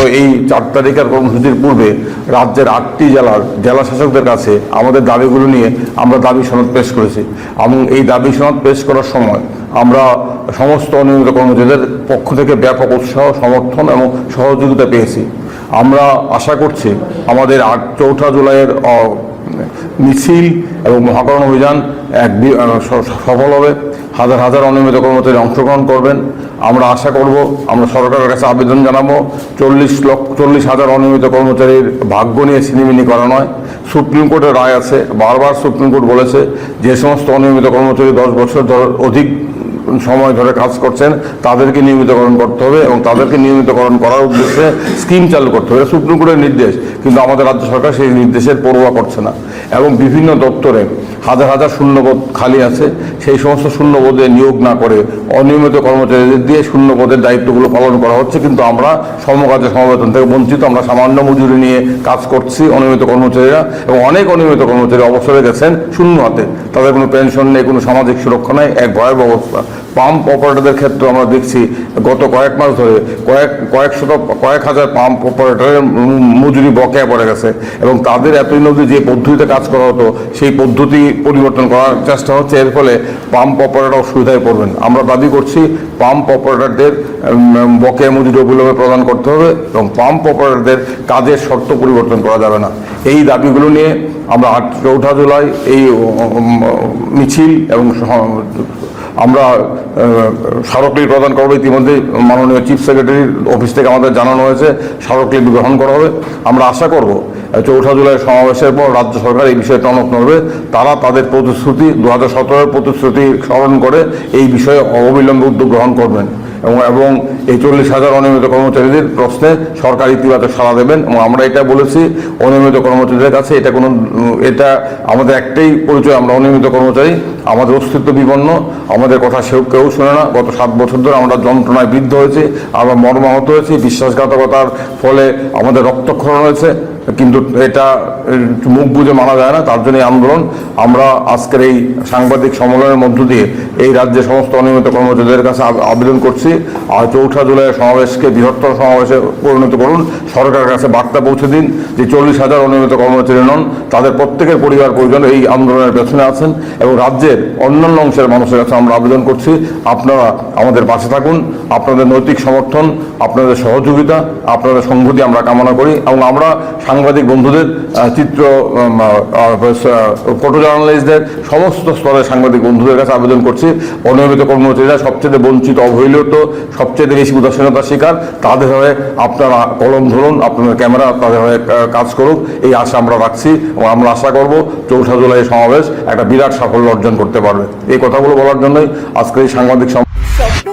তো এই চার তারিখের কর্মসূচির পূর্বে রাজ্যের আটটি জেলার জেলা শাসকদের কাছে আমাদের দাবিগুলো নিয়ে আমরা দাবি সনদ পেশ করেছি। এবং এই দাবি সনদ পেশ করার সময় আমরা সমস্ত অনিয়মিত কর্মচারীদের পক্ষ থেকে ব্যাপক উৎসাহ, সমর্থন এবং সহযোগিতা পেয়েছি। আমরা আশা করছি আমাদের আট চৌঠা জুলাইয়ের মিছিল এবং মহাকরণ অভিযান এক সফল হবে। হাজার হাজার অনিয়মিত কর্মচারী অংশগ্রহণ করবেন। আমরা আশা করব, আমরা সরকারের কাছে আবেদন জানাব, চল্লিশ লক্ষ, চল্লিশ হাজার অনিয়মিত কর্মচারীর ভাগ্য নিয়ে সিনিমিনি করা নয়। সুপ্রিম কোর্টের রায় আছে। বারবার সুপ্রিম কোর্ট বলেছে, যে সমস্ত অনিয়মিত কর্মচারী দশ বছর ধর- অধিক সময় ধরে কাজ করছেন, তাদেরকে নিয়মিতকরণ করতে হবে এবং তাদেরকে নিয়মিতকরণ করার উদ্দেশ্যে স্কিম চালু করতে হবে। সুপ্রিম কোর্টের নির্দেশ, কিন্তু আমাদের রাজ্য সরকার সেই নির্দেশের পড়ুয়া করছে না। এবং বিভিন্ন দপ্তরে হাজার হাজার শূন্যপদ খালি আছে। সেই সমস্ত শূন্যপদে নিয়োগ না করে অনিয়মিত কর্মচারীদের দিয়ে শূন্যপদের দায়িত্বগুলো পালন করা হচ্ছে। কিন্তু আমরা সমকাজে সমবেতন থেকে বঞ্চিত, আমরা সামান্য মজুরি নিয়ে কাজ করছি অনিয়মিত কর্মচারীরা এবং অনেক অনিয়মিত কর্মচারী অবসরে গেছেন শূন্য হাতে। তাদের কোনো পেনশন নেই, কোনো সামাজিক সুরক্ষা নেই, এক ভয়াবহ অবস্থা। পাম্প অপারেটরদের ক্ষেত্রে আমরা দেখছি, গত কয়েক মাস ধরে কয়েক কয়েক শত, কয়েক হাজার পাম্প অপারেটরের মজুরি বকেয়া পড়ে গেছে এবং তাদের এতদিন অবধি যে পদ্ধতিতে কাজ করা হতো, সেই পদ্ধতি পরিবর্তন করার চেষ্টা হচ্ছে। এর ফলে পাম্প অপারেটর অসুবিধায় পড়বেন। আমরা দাবি করছি পাম্প অপারেটরদের বকেয়া মজুরি অবিলম্বে প্রদান করতে হবে এবং পাম্প অপারেটরদের কাজের শর্ত পরিবর্তন করা যাবে না। এই দাবিগুলো নিয়ে আমরা আট, চৌঠা জুলাই এই মিছিল এবং আমরা স্মারকলিপি প্রদান করব ইতিমধ্যে মাননীয় চিফ সেক্রেটারির অফিস থেকে আমাদের জানানো হয়েছে, স্মারকলিপি গ্রহণ করা হবে। আমরা আশা করব চৌঠা জুলাই সমাবেশের পর রাজ্য সরকার এই বিষয়ে টনক নড়বে। তারা তাদের প্রতিশ্রুতি দু হাজার সতেরোর প্রতিশ্রুতি স্মরণ করে এই বিষয়ে অবিলম্বে উদ্যোগ গ্রহণ করবেন। এবং এবং এই চল্লিশ হাজার অনিয়মিত কর্মচারীদের প্রশ্নে সরকার ইতিবাচক সাড়া দেবেন এবং আমরা এটা বলেছি, অনিয়মিত কর্মচারীদের কাছে এটা কোনো, এটা আমাদের একটাই পরিচয়, আমরা অনিয়মিত কর্মচারী, আমাদের অস্তিত্ব বিপন্ন, আমাদের কথা সেও কেউ শোনে না। গত সাত বছর ধরে আমরা যন্ত্রণায় বৃদ্ধ হয়েছি, আমরা মর্মাহত হয়েছি, বিশ্বাসঘাতকতার ফলে আমাদের রক্তক্ষরণ হয়েছে। কিন্তু এটা মুখ বুঝে মানা যায় না, তার জন্য আন্দোলন। আমরা আজকের এই সাংবাদিক সম্মেলনের মধ্য দিয়ে এই রাজ্যের সমস্ত অনিয়মিত কর্মচারীদের কাছে আবেদন করছি। আর চৌঠা জুলাই সমাবেশকে বৃহত্তর সমাবেশে পরিণত করুন। সরকারের কাছে বার্তা পৌঁছে দিন যে চল্লিশ হাজার অনিয়মিত কর্মচারী নন, তাদের প্রত্যেকের পরিবার, পরিজন এই আন্দোলনের পেছনে আছেন এবং রাজ্যের অন্যান্য অংশের মানুষের কাছে আমরা আবেদন করছি। আপনারা আমাদের পাশে থাকুন, আপনাদের নৈতিক সমর্থন, আপনাদের সহযোগিতা, আপনাদের সংহতি আমরা কামনা করি এবং আমরা সাংবাদিক বন্ধুদের চিত্র ফটো জার্নালিস্টদের সমস্ত স্তরের সাংবাদিক বন্ধুদের কাছে আবেদন করছি। অনিয়মিত কর্মচারীরা সবচেয়ে বঞ্চিত, অবহেলিত, সবচেয়ে বেশি উদাসীনতার শিকার। তাদের হয়ে আপনারা কলম ধরুন, আপনাদের ক্যামেরা, তাদের হয়ে কাজ করুক। এই আশা আমরা রাখছি এবং আমরা আশা করব চৌঠা জুলাই সমাবেশ একটা বিরাট সাফল্য অর্জন করতে পারবে। এই কথাগুলো বলার জন্যই আজকের এই সাংবাদিক